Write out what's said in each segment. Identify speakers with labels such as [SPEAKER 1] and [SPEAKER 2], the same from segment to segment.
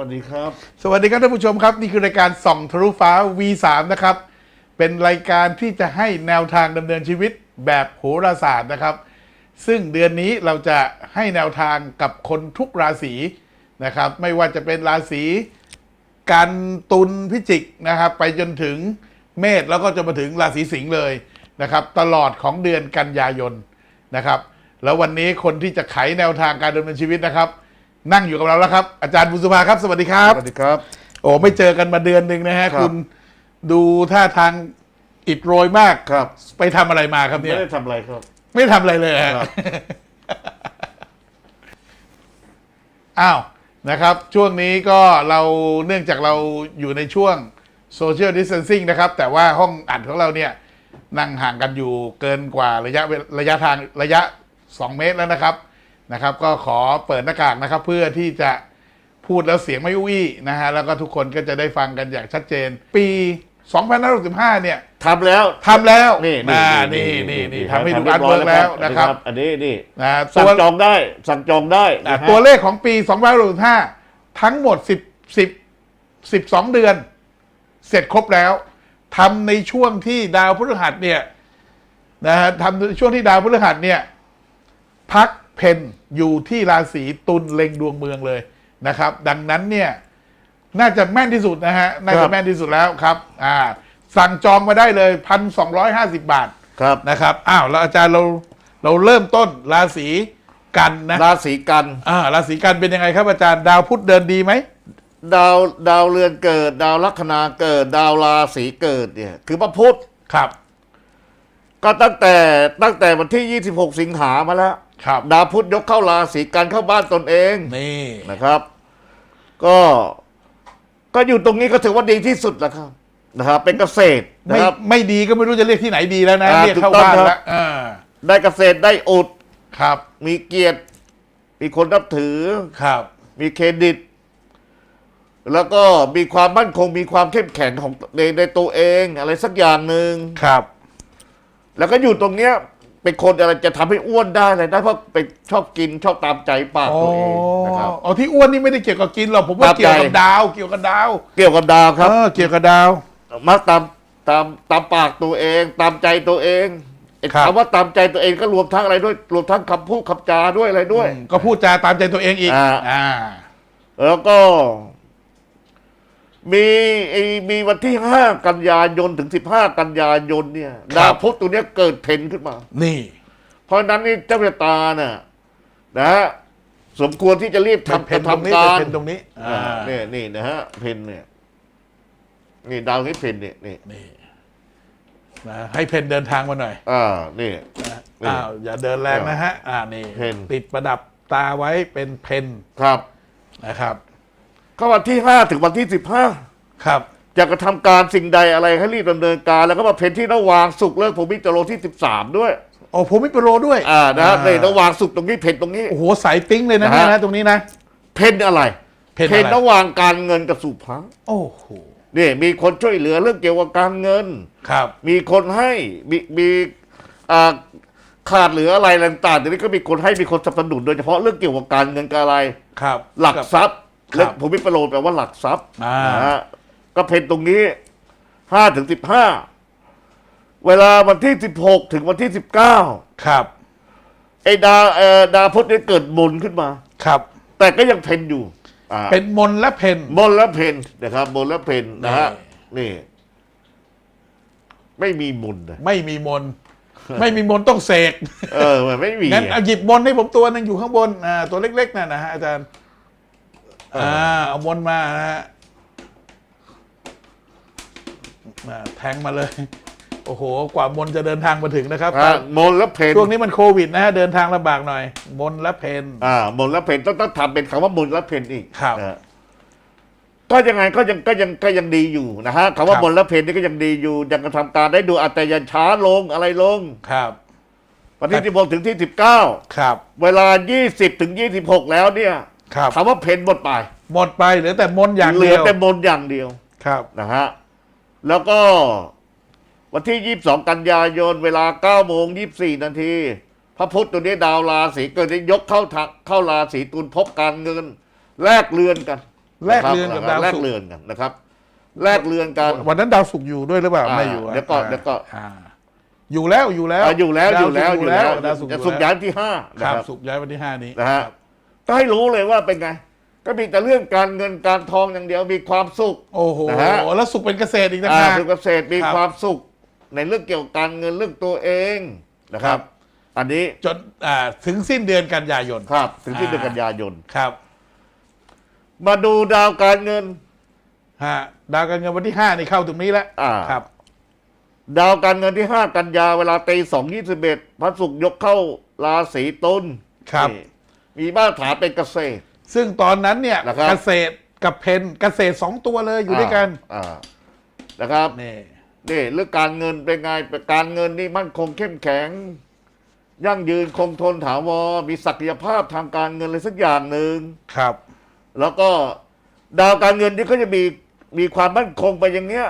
[SPEAKER 1] วัสดีครับ
[SPEAKER 2] สวัสดีครับท่านผู้ชมครับ นี่คือรายการส่องทะลุฟ้า V3 นะครับ เป็นรายการที่จะให้แนวทางดำเนินชีวิตแบบโหราศาสตร์นะครับ ซึ่งเดือนนี้เราจะให้แนวทางกับคนทุกราศีนะครับ ไม่ว่าจะเป็นราศีกันตุลพิจิกนะครับ ไปจนถึงเมษแล้วก็จะมาถึงราศีสิงห์เลยนะครับ ตลอดของเดือนกันยายนนะครับ แล้ววันนี้คนที่จะไขแนวทางการดำเนินชีวิตนะครับ นั่งอยู่กับเราแล้วครับ อาจารย์บุญสุภาครับ สวัสดีครับ
[SPEAKER 1] สวัสดีครับ
[SPEAKER 2] โอ้ไม่เจอกันมาเดือนหนึ่งนะฮะ
[SPEAKER 1] ครับ
[SPEAKER 2] คุณดูท่าทางอิดโรยมาก
[SPEAKER 1] ครับ
[SPEAKER 2] ไปทำอะไรมาครับเนี่ย
[SPEAKER 1] ไม่ได้ทำอะไรครับ
[SPEAKER 2] ไม่ทำอะไรเลยฮะ
[SPEAKER 1] ครับ
[SPEAKER 2] อ้าวนะครับ ช่วงนี้ก็เราเนื่องจากเราอยู่ในช่วงโซเชียลดิสเ a นซิ่งนะครับ แต่ว่าห้องอัดของเราเนี่ยนั่งห่างกันอยู่เกินกว่าระยะเวระยะทางระยะ 2 เมตรแล้วนะครับ นะครับ ก็ขอเปิดหน้ากากนะครับ เพื่อที่จะพูดแล้วเสียงไม่อุ้ยนะฮะแล้วก็ทุกคนก็จะได้ฟังกันอย่างชัดเจน ปี2565เนี่ย
[SPEAKER 1] ทำแล้ว
[SPEAKER 2] ทำแล้ว
[SPEAKER 1] นี่
[SPEAKER 2] อ่านี่นี่นี่ทำให้ดูอาร์ตเวิร์กแล้วนะครับ
[SPEAKER 1] อันนี้นี่
[SPEAKER 2] นะ
[SPEAKER 1] สั่
[SPEAKER 2] ตั
[SPEAKER 1] ง
[SPEAKER 2] ว
[SPEAKER 1] จองได้สั่งจองได้
[SPEAKER 2] อะ
[SPEAKER 1] นะฮะ
[SPEAKER 2] ตัวเลขของปี2565ทั้งหมด 10 10 12 เดือน เสร็จครบแล้วทำในช่วงที่ดาวพฤหัสเนี่ยนะฮะทำในช่วงที่ดาวพฤหัสเนี่ยพัก เพนอยู่ที่ราศีตุลเล็งดวงเมืองเลยนะครับ ดังนั้นเนี่ยน่าจะแม่นที่สุดนะฮะน่าจะแม่นที่สุดแล้วครับอ่าสั่งจองมาได้เลยพันสองร้อยห้าสิบบาท
[SPEAKER 1] ครับ
[SPEAKER 2] นะครับอ้าวแล้วอาจารย์เราเราเริ่มต้นราศีกันนะ
[SPEAKER 1] ราศีกัน
[SPEAKER 2] อ่าราศีกันเป็นยังไงครับอาจารย์ดาวพุธเดินดีไหม
[SPEAKER 1] ดาวดาวเรือนเกิด ดาวลัคนาเกิด ดาวราศีเกิดเนี่ยคือพระพุธ
[SPEAKER 2] ครับ
[SPEAKER 1] ก็ตั้งแต่ตั้งแต่วันที่ 26 สิงหามาแล้ว
[SPEAKER 2] ครับ
[SPEAKER 1] ดาวพุธยกเข้าราศีกันเข้าบ้านตนเอง
[SPEAKER 2] นี่
[SPEAKER 1] นะครับ ก็ก็อยู่ตรงนี้ก็ถือว่าดีที่สุดแล้วครับนะครับเป็นเกษตรนะ
[SPEAKER 2] ไม่
[SPEAKER 1] ครับ
[SPEAKER 2] ไม่ดีก็ไม่รู้จะเรียกที่ไหนดีแล้วนะ
[SPEAKER 1] อ่า
[SPEAKER 2] เรียกเข้า
[SPEAKER 1] ถูกต้อง
[SPEAKER 2] บ้าน
[SPEAKER 1] ครับ
[SPEAKER 2] แล้วอ่า
[SPEAKER 1] ได้เกษตรได้อุด
[SPEAKER 2] ครับ
[SPEAKER 1] มีเกียรติ มีคนนับถือ
[SPEAKER 2] ครับ
[SPEAKER 1] มีเครดิต แล้วก็มีความมั่นคง มีความเข้มแข็งของในในตัวเอง อะไรสักอย่างหนึ่ง
[SPEAKER 2] ครับ
[SPEAKER 1] แล้วก็อยู่ตรงเนี้ย เป็นคนอะไรจะทำให้อ้วนได้เลยได้เพราะเป็นชอบกินชอบตามใจปาก
[SPEAKER 2] อ๋อ
[SPEAKER 1] ตัวเองนะครับ
[SPEAKER 2] อ๋อที่อ้วนนี่ไม่ได้เกี่ยวกับกินหรอกผมว่า
[SPEAKER 1] ครับ
[SPEAKER 2] เกี่ยวกับ
[SPEAKER 1] ใจ
[SPEAKER 2] ดาว เกี่ยวกับดาว
[SPEAKER 1] เกี่ยวกับดาวครับ
[SPEAKER 2] เออเกี่ยวกับดาว
[SPEAKER 1] มาตามตามตามปากตัวเอง ตามใจตัวเองไอ้
[SPEAKER 2] ครับ
[SPEAKER 1] คำว่าตามใจตัวเองก็รวมทั้งอะไรด้วย รวมทั้งคำพูดคำจาด้วยอะไรด้วย
[SPEAKER 2] อืมก็พูดจาตามใจตัวเองอีก
[SPEAKER 1] อ่า
[SPEAKER 2] อ่า
[SPEAKER 1] แล้วก็ มีไอ้มีวันที่ห้ากันยายนถึงสิบห้ากันยายนเนี่ย
[SPEAKER 2] ครับ
[SPEAKER 1] ดาวพุธตัวเนี้ยเกิดเพนขึ้นมา
[SPEAKER 2] นี่
[SPEAKER 1] เพราะฉะนั้นนี่เจ้าชะตาน่ะนะฮะสมควรที่จะรีบ
[SPEAKER 2] เป็นเพน
[SPEAKER 1] ทำ
[SPEAKER 2] ตรงนี้
[SPEAKER 1] ทำการ
[SPEAKER 2] เป็นเพนตรงนี้
[SPEAKER 1] อ่า
[SPEAKER 2] อ่า
[SPEAKER 1] เนี่ยนี่นะฮะเพนเนี่ยนี่ดาวนี้เพนเนี่ยนี่
[SPEAKER 2] นี่นะให้เพนเดินทางมาหน่อย
[SPEAKER 1] อ่านี่
[SPEAKER 2] นะ
[SPEAKER 1] นี่
[SPEAKER 2] อ้าวอย่าเดินแรงนะฮะ อ่านี่
[SPEAKER 1] เพน
[SPEAKER 2] ติดประดับตาไว้เป็นเพน
[SPEAKER 1] ครับ
[SPEAKER 2] นะครับ
[SPEAKER 1] ก็วันที่ห้าถึงวันที่สิบห้า
[SPEAKER 2] ครับ
[SPEAKER 1] จะกระทำการสิ่งใดอะไรให้รีบดำเนินการ แล้วก็มาเพนที่ระหวางสุกร์เลิกผมมิจโรที่สิบสามด้วย
[SPEAKER 2] โอ้ผมไม่โปรด้วย
[SPEAKER 1] อ่านะในระหว่างสุกร์ตรงนี้เพนตรงนี้
[SPEAKER 2] โอ้โหสายปิ๊งเลยนะ
[SPEAKER 1] นะฮะ
[SPEAKER 2] เนี่ยนะตรงนี้นะ
[SPEAKER 1] เพนอะไร
[SPEAKER 2] เพนอะไร
[SPEAKER 1] ระหว่างการเงินกับสุภา
[SPEAKER 2] โอ้โห
[SPEAKER 1] นี่มีคนช่วยเหลือเรื่องเกี่ยวกับการเงิน
[SPEAKER 2] ครับ
[SPEAKER 1] มีคนให้มีมีอ่าขาดเหลืออะไรต่างๆเดี๋ยวนี้ก็มีคนให้มีคนสนับสนุนโดยเฉพาะเรื่องเกี่ยวกับการเงินกับอะไร
[SPEAKER 2] ครับ
[SPEAKER 1] หลักทรัพย์
[SPEAKER 2] ครับ
[SPEAKER 1] เรื่องผมมิประโลแปลว่าหลักทรัพย์
[SPEAKER 2] อ่าน
[SPEAKER 1] นะฮะก็เพนตรงนี้ห้าถึงสิบห้าเวลาวันที่สิบหกถึงวันที่สิบเก้า
[SPEAKER 2] ครับ
[SPEAKER 1] ไอ้ดาวเอ่อดาวพุธเนี่ยเกิดมนขึ้นมา
[SPEAKER 2] ครับ
[SPEAKER 1] แต่ก็ยังเพนอยู่อ่า
[SPEAKER 2] เป็นมนและเพน
[SPEAKER 1] มนและเพนนะครับมนและเพนนะฮะนี่ ไม่มีมนนะ
[SPEAKER 2] ไม่มีมน ไม่มีมนต้องเสก
[SPEAKER 1] เออมันไม่มี
[SPEAKER 2] งั้น
[SPEAKER 1] อะ
[SPEAKER 2] เอาหยิบมนให้ผมตัวหนึงอยู่ข้างบนอ่าตัวเล็กๆนั่นนะฮะอาจารย์
[SPEAKER 1] เอออ่
[SPEAKER 2] อ่าเอามนมานะฮะอ่าแทงมาเลย โอ้โห กว่ามนจะเดินทางมาถึงนะครับ
[SPEAKER 1] อ่ามนและเพน
[SPEAKER 2] ช่วงนี้มันโควิดนะฮะ เดินทางลำบากหน่อย มนและเพน
[SPEAKER 1] อ่ามนและเพนต้องต้องทำเป็นคำว่ามนและเพนอีก
[SPEAKER 2] ครับ
[SPEAKER 1] นะฮะก็ยังไงก็ยังก็ยังก็ยังดีอยู่นะฮะคำว่า
[SPEAKER 2] ครับ
[SPEAKER 1] มนและเพนนี่ก็ยังดีอยู่ ยังกระทำการได้ดูอาจจะยังช้าลงอะไรลง
[SPEAKER 2] ครับ
[SPEAKER 1] วันที่สิบหกถึงที่สิบเก้า
[SPEAKER 2] ครับ
[SPEAKER 1] เวลายี่สิบถึงยี่สิบหกแล้วเนี่ย
[SPEAKER 2] ครับ
[SPEAKER 1] คำว่าเพนหมดไป
[SPEAKER 2] หมดไปเหลือแต่มนอย่าง
[SPEAKER 1] เหลื
[SPEAKER 2] เดี
[SPEAKER 1] อ
[SPEAKER 2] ยว
[SPEAKER 1] แต่มนอย่างเดียว
[SPEAKER 2] ครับ
[SPEAKER 1] นะฮะแล้วก็วันที่ 22 กันยายนเวลา9โมง24 นาที พระพุธตัวนี้ดาวราศีเกิดได้ยกเข้าทางเข้าราศีตุลพบการเงิน แลกเรือนกัน
[SPEAKER 2] แลกเรือนกับดาว
[SPEAKER 1] แลก
[SPEAKER 2] ศุกร์
[SPEAKER 1] เรือนกันนะครับ แลกเรือนกัน
[SPEAKER 2] วันนั้นดาวศุกร์อยู่ด้วยหรือเปล่า
[SPEAKER 1] อ่า
[SPEAKER 2] ไม่อยู่ะ
[SPEAKER 1] เดี๋ยวก่อนาเดี๋ยวก่อน
[SPEAKER 2] อ่าอยู่แล้วอยู่แล้ว
[SPEAKER 1] อะอยู่แล้ว
[SPEAKER 2] ดา
[SPEAKER 1] อ
[SPEAKER 2] ว
[SPEAKER 1] ยู่แล้ว
[SPEAKER 2] ศุ
[SPEAKER 1] อกยู่แล้ว
[SPEAKER 2] ดาวศุกร์
[SPEAKER 1] จะ
[SPEAKER 2] อ
[SPEAKER 1] สุกร์
[SPEAKER 2] แล้ว
[SPEAKER 1] ย้ายที่ห้านะ
[SPEAKER 2] ค
[SPEAKER 1] ค
[SPEAKER 2] รั
[SPEAKER 1] รั
[SPEAKER 2] บบศุกร์ย้ายวันที่ห้านี้
[SPEAKER 1] นะฮะ
[SPEAKER 2] ครับ
[SPEAKER 1] ก็ให้รู้เลยว่าเป็นไง ก็มีแต่เรื่องการเงินการทองอย่างเดียวมีความสุข
[SPEAKER 2] โอ้โห
[SPEAKER 1] นะฮะ
[SPEAKER 2] แล้วศุกร์เป็นเกษตรอีกนะ
[SPEAKER 1] อ่า
[SPEAKER 2] ครับ
[SPEAKER 1] สุขเกษตรมี
[SPEAKER 2] ครับ
[SPEAKER 1] ความสุข ในเรื่องเกี่ยวกับการเงินเรื่องตัวเองนะครับ
[SPEAKER 2] ครับ
[SPEAKER 1] อันนี้
[SPEAKER 2] จนอ่าถึงสิ้นเดือนกันยายน
[SPEAKER 1] ครับถึงที่
[SPEAKER 2] อ่า
[SPEAKER 1] เดือนกันยายน
[SPEAKER 2] ครับ
[SPEAKER 1] มาดูดาวการเงิน
[SPEAKER 2] ฮะดาวการเงินวันที่ห้านี่เข้าตรงนี้แล้ว
[SPEAKER 1] อ่า
[SPEAKER 2] ครับ
[SPEAKER 1] ดาวการเงินที่ห้ากันยาเวลาตีสองยี่สิบเอ็ดพระศุกร์ยกเข้าราศีตุล
[SPEAKER 2] ครับ
[SPEAKER 1] นี่ มีมาตรฐานเป็นเกษตร
[SPEAKER 2] ซึ่งตอนนั้นเนี่ย
[SPEAKER 1] นะครับ
[SPEAKER 2] เกษตรกับเพนเกษตรสองตัวเลยอยู่ด้วยกัน
[SPEAKER 1] อ่านะครับ
[SPEAKER 2] นี่
[SPEAKER 1] นี่เรื่องการเงินเป็นไงการเงินนี่มั่นคงเข้มแข็ง ยั่งยืนคงทนถาวรมีศักยภาพทางการเงินอะไรสักอย่างหนึ่ง
[SPEAKER 2] ครับ
[SPEAKER 1] แล้วก็ดาวการเงินที่ก็จะมีมีความมั่นคงไปอย่างเงี้ย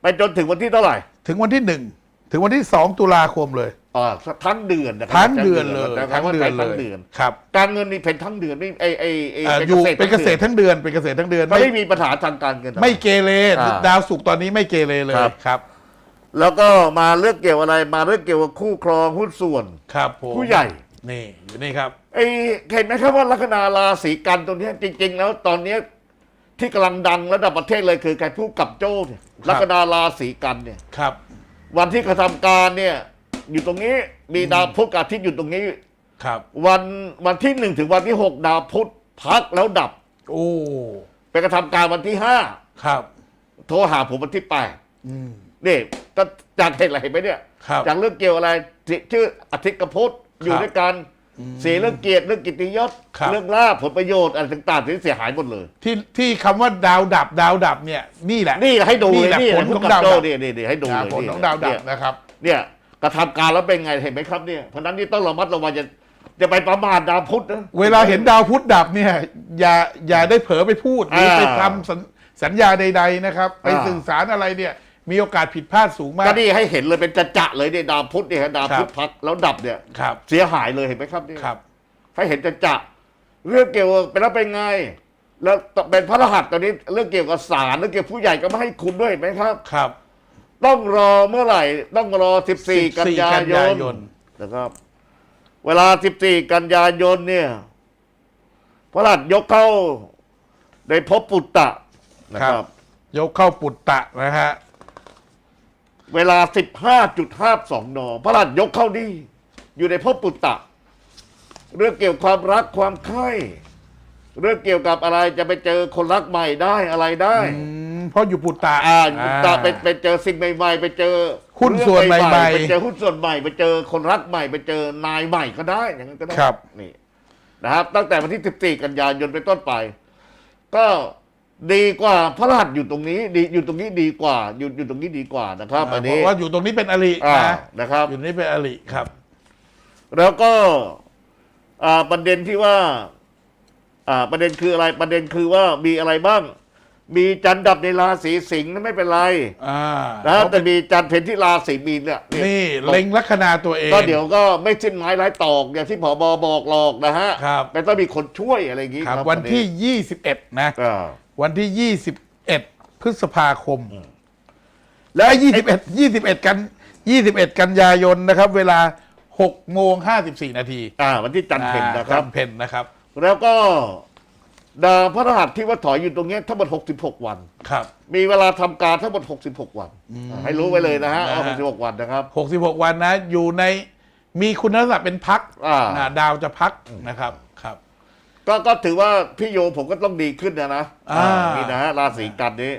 [SPEAKER 1] ไปจนถึงวันที่เท่าไหร่
[SPEAKER 2] ถึงวันที่หนึ่งถึงวันที่สองตุลาคมเลย
[SPEAKER 1] อ่าทั้งเดือนนะครั
[SPEAKER 2] ทั้งเดือนเลย
[SPEAKER 1] ทั้
[SPEAKER 2] ทั้
[SPEAKER 1] ง
[SPEAKER 2] ง
[SPEAKER 1] เดื
[SPEAKER 2] เดื
[SPEAKER 1] อ
[SPEAKER 2] อนน
[SPEAKER 1] ทั้
[SPEAKER 2] เล
[SPEAKER 1] ง
[SPEAKER 2] ย
[SPEAKER 1] เดือน
[SPEAKER 2] ครับ
[SPEAKER 1] การเงินนี่เป็นทั้งเดือนไม่ไอไอไอ
[SPEAKER 2] อ่า
[SPEAKER 1] เป็น
[SPEAKER 2] อยู่
[SPEAKER 1] เกษตร
[SPEAKER 2] เป็นเกษตรทั้งเดือนเป็นเกษตรทั้งเดือน
[SPEAKER 1] ก็
[SPEAKER 2] ไม่
[SPEAKER 1] ไม่มีปัญหาทางการเงิน
[SPEAKER 2] ไม่เกเร
[SPEAKER 1] อ่า
[SPEAKER 2] ดาวศุกร์ตอนนี้ไม่เกเรเลย
[SPEAKER 1] ครับ
[SPEAKER 2] ครับ
[SPEAKER 1] แล้วก็มาเรื่องเกี่ยวอะไรมาเรื่องเกี่ยวกับคู่ครองหุ้นส่วน
[SPEAKER 2] ครับผม
[SPEAKER 1] ผู้ใหญ่
[SPEAKER 2] นี่อยู่นี่ครับ
[SPEAKER 1] ไอเห็นไหมครับว่าลัคนาราศีกันตัวเนี้ยจริง ๆ แล้วตอนเนี้ยที่กำลังดังระดับประเทศเลยคือใครผู้กับโจ้เนี่ยลัคนาราศีกันเนี่ย
[SPEAKER 2] ครับ
[SPEAKER 1] วันที่กระทำการเนี่ย อยู่ตรงนี้ มีดาวพุธกับอาทิตย์อยู่ตรงนี้
[SPEAKER 2] ครับ
[SPEAKER 1] วันวันที่หนึ่งถึงวันที่หกดาวพุธพักแล้วดับ
[SPEAKER 2] โอ้
[SPEAKER 1] ไปกระทำการวันที่ห้า
[SPEAKER 2] ครับ
[SPEAKER 1] โทรหาผมวันที่แปด
[SPEAKER 2] อืม
[SPEAKER 1] นี่ก็จากเหตุอะไรเห็นไหมเนี่ย
[SPEAKER 2] ครับ
[SPEAKER 1] จากเรื่องเกี่ยวอะไรที่ชื่ออาทิตย์กับพุธอยู่
[SPEAKER 2] ครับ
[SPEAKER 1] ด้วยกันเสียเรื่องเกียรติเรื่องกิตติยศ
[SPEAKER 2] ครับ
[SPEAKER 1] เรื่องลาภผลประโยชน์อะไรต่างๆที่เสียหายหมดเลย
[SPEAKER 2] ที่ที่คำว่าดาวดับดาวดับเนี่ยนี่แหละ
[SPEAKER 1] นี่ให้ดู
[SPEAKER 2] นี่
[SPEAKER 1] เลย
[SPEAKER 2] แหละ
[SPEAKER 1] นี่
[SPEAKER 2] ผล
[SPEAKER 1] ผู้
[SPEAKER 2] ของ
[SPEAKER 1] กับ
[SPEAKER 2] ดาว
[SPEAKER 1] โจ้
[SPEAKER 2] ดับ
[SPEAKER 1] นี่นี่นี่ให้ดู
[SPEAKER 2] อ่า
[SPEAKER 1] เลย
[SPEAKER 2] ผล
[SPEAKER 1] นี่
[SPEAKER 2] ของดาวดับ
[SPEAKER 1] เนี่ย
[SPEAKER 2] นะครับ
[SPEAKER 1] เนี่ย กระทำการแล้วเป็นไงเห็นไหมครับเนี่ยเพราะฉะนั้นนี่ต้องระมัดระวังจะจะไปประมาทดาวพุธนะ
[SPEAKER 2] เวลาเห็นดาวพุธดับเนี่ยอย่าอย่าได้เผลอไปพูดหรือ
[SPEAKER 1] อ่า
[SPEAKER 2] ไปทำสัญสัญญาใด ๆ นะครับ ไป
[SPEAKER 1] อ่า
[SPEAKER 2] สื่อสารอะไรเนี่ย มีโอกาสผิดพลาดสูงมาก
[SPEAKER 1] ก็นี่ให้เห็นเลยเป็นจะจะๆเลยเนี่ยดาวพุธเนี่ยดาวพุธ
[SPEAKER 2] ครับ
[SPEAKER 1] พักแล้วดับเนี่ย
[SPEAKER 2] ครับ
[SPEAKER 1] เสียหายเลยเห็นไหมครับเนี่ย
[SPEAKER 2] ครับ
[SPEAKER 1] ให้เห็นจะจะเรื่องเกี่ยวกับเป็นแล้วเป็นไง แล้วเป็นพระรหัสตอนนี้เรื่องเกี่ยวกับศาลเรื่องเกี่ยวกับผู้ใหญ่ก็ไม่ให้คุณด้วยเห็นไหมครับ
[SPEAKER 2] ครับ
[SPEAKER 1] ต้องรอเมื่อไหร่ ต้องรอ 14 กันยา
[SPEAKER 2] กัน
[SPEAKER 1] ย
[SPEAKER 2] ยานยน
[SPEAKER 1] นะครับ เวลา 14 กันยายนเนี่ยพระรหัสยกเข้าในภพปุตตะนะครับ
[SPEAKER 2] ยกเข้าปุตตะนะฮะ
[SPEAKER 1] เวลา 15.52นพระรหัสยกเข้าดีอยู่ในภพปุตตะ เรื่องเกี่ยวกับความรักความใคร่เรื่องเกี่ยวกับอะไรจะไปเจอคนรักใหม่ได้อะไรได้
[SPEAKER 2] อืม เพราะอยู่ปุตตะ
[SPEAKER 1] อ่าตาไปไปเจอสิ่งใหม่ๆไปเจอ
[SPEAKER 2] หุ้นส่วนใหม่ๆ
[SPEAKER 1] เรื่องไปเจอหุ้นส่วนใหม่ ไปเจอคนรักใหม่ ไปเจอนายใหม่ก็ได้อย่างนั้นก็ได้
[SPEAKER 2] ครับ
[SPEAKER 1] นี่นะครับ ตั้งแต่วันที่ 14 กันยายนเป็นต้นไป ก็ดีกว่าพระรหัสอยู่ตรงนี้ ดีอยู่ตรงนี้ดีกว่า อยู่อยู่ตรงนี้ดีกว่านะครับอัน
[SPEAKER 2] เพ
[SPEAKER 1] นี้
[SPEAKER 2] ราะว่าอยู่ตรงนี้เป็นอริ
[SPEAKER 1] อ่า
[SPEAKER 2] นะ
[SPEAKER 1] นะครับ
[SPEAKER 2] อยู่ตรงนี้เป็นอริครับ
[SPEAKER 1] แล้วก็อ่าประเด็นที่ว่าอ่าประเด็นคืออะไรประเด็นคือว่ามีอะไรบ้าง มีจันทร์ดับในราศีสิงห์นั่นไม่เป็นไร
[SPEAKER 2] อ่า
[SPEAKER 1] นะแต่มีจันทร์เพ็ญที่ราศีมีนเนี่ย
[SPEAKER 2] นี่เล็งลัคนาตัวเอง
[SPEAKER 1] ก็เดี๋ยวก็ไม่สิ้นไม้ร้ายตอกอย่างที่ผบบอกหรอกนะฮะ
[SPEAKER 2] ครับ
[SPEAKER 1] แต่ต้องมีคนช่วยอะไรอย่างงี้
[SPEAKER 2] ครับ
[SPEAKER 1] ครับ
[SPEAKER 2] วันที่ 21 นะ
[SPEAKER 1] อ่า
[SPEAKER 2] วันที่ 21 พฤษภาคม
[SPEAKER 1] แล้ว
[SPEAKER 2] และ
[SPEAKER 1] ไอ้
[SPEAKER 2] 21 21 กัน 21 กันยายนนะครับ เวลา6โมง54 นาที
[SPEAKER 1] อ่า วันที่จันทร์เพ็ญนะครับ
[SPEAKER 2] จันทร์เพ็ญนะครับ
[SPEAKER 1] แล้วก็ ดาวพระรหัสที่ว่าถอยอยู่ตรงเนี้ยทั้งหมด 66 วัน
[SPEAKER 2] ครับ
[SPEAKER 1] มีเวลาทำการทั้งหมด 66 วัน ให้รู้ไว้เลยนะฮะ
[SPEAKER 2] นะฮะ
[SPEAKER 1] เอา66 วันนะครับ
[SPEAKER 2] 66 วันนะอยู่ในมีคุณลักษณะเป็นพัก
[SPEAKER 1] อ่า
[SPEAKER 2] ดาวจะพักนะครับครับ
[SPEAKER 1] ก็ก็ถือว่าพี่โยผมก็ต้องดีขึ้นนะนะ
[SPEAKER 2] อ่า
[SPEAKER 1] นี่นะฮะราศีกันนี้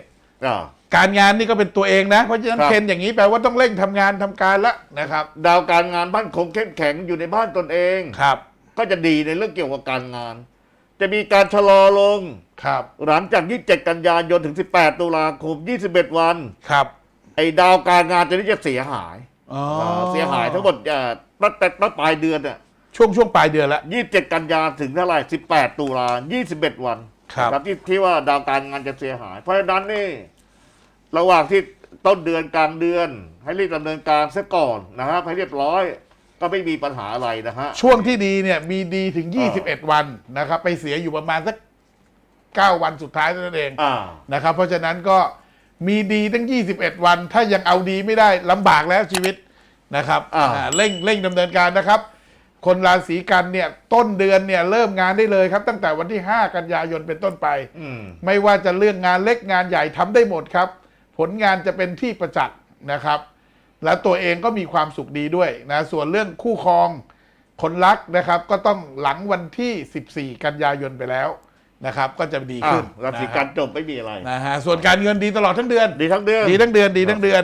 [SPEAKER 1] อ่า
[SPEAKER 2] การงานนี่ก็เป็นตัวเองนะ เพราะฉะนั้น
[SPEAKER 1] ครับ
[SPEAKER 2] เพนอย่างนี้แปลว่าต้องเร่งทำงานทำการแล้วนะครับ
[SPEAKER 1] ดาวการงานบ้านคงเข้มแข็งอยู่ในบ้านตนเอง
[SPEAKER 2] ครับ
[SPEAKER 1] ก็จะดีในเรื่องเกี่ยวกับการงาน จะมีการชะลอลง
[SPEAKER 2] ครับ
[SPEAKER 1] หลังจาก 27 กันยายนถึง 18 ตุลาคม 21 วัน
[SPEAKER 2] ครับ
[SPEAKER 1] ไอ้ดาวการงานจะนี้จะเสียหาย
[SPEAKER 2] อ๋อ
[SPEAKER 1] เสียหายทั้งหมดอ่าตั้งแต่ตั้งปลายเดือนอะ
[SPEAKER 2] ช่วงช่วงปลายเดือนแล้ว
[SPEAKER 1] 27 กันยาถึงเท่าไหร่ 18 ตุลา 21 วัน
[SPEAKER 2] ครับ
[SPEAKER 1] นะที่ที่ว่าดาวการงานจะเสียหาย เพราะฉะนั้นนี่ ระหว่างที่ต้นเดือนกลางเดือน ให้รีบดำเนินการเสียก่อนนะครับให้เรียบร้อย ก็ไม่มีปัญหาอะไรนะฮะ
[SPEAKER 2] ช่วงที่ดีเนี่ยมีดีถึง
[SPEAKER 1] อ่า
[SPEAKER 2] 21 วันนะครับ ไปเสียอยู่ประมาณสัก 9 วันสุดท้ายเท่านั้นเอง
[SPEAKER 1] อ่า
[SPEAKER 2] นะครับ เพราะฉะนั้นก็มีดีตั้ง 21 วัน ถ้ายังเอาดีไม่ได้ลำบากแล้วชีวิตนะครับ
[SPEAKER 1] อ่า
[SPEAKER 2] อ่าเร่งเร่งดำเนินการนะครับ คนราศีกันเนี่ยต้นเดือนเนี่ยเริ่มงานได้เลยครับ ตั้งแต่วันที่ 5 กันยายนเป็นต้นไป
[SPEAKER 1] อืม
[SPEAKER 2] ไม่ว่าจะเรื่องงานเล็กงานใหญ่ทำได้หมดครับ ผลงานจะเป็นที่ประจักษ์นะครับ และตัวเองก็มีความสุขดีด้วยนะส่วนเรื่องคู่ครองคนรักนะครับ ก็ต้องหลังวันที่ 14 กันยายนไปแล้วนะครับ ก็จะดี
[SPEAKER 1] อ่า
[SPEAKER 2] ขึ้น
[SPEAKER 1] ราศีกันจบไม่มีอะไร
[SPEAKER 2] นะฮะส่วนการเงินดีตลอดทั้งเดือน
[SPEAKER 1] ดีทั้งเดือน
[SPEAKER 2] ดีทั้งเดือนดีทั้งเดือน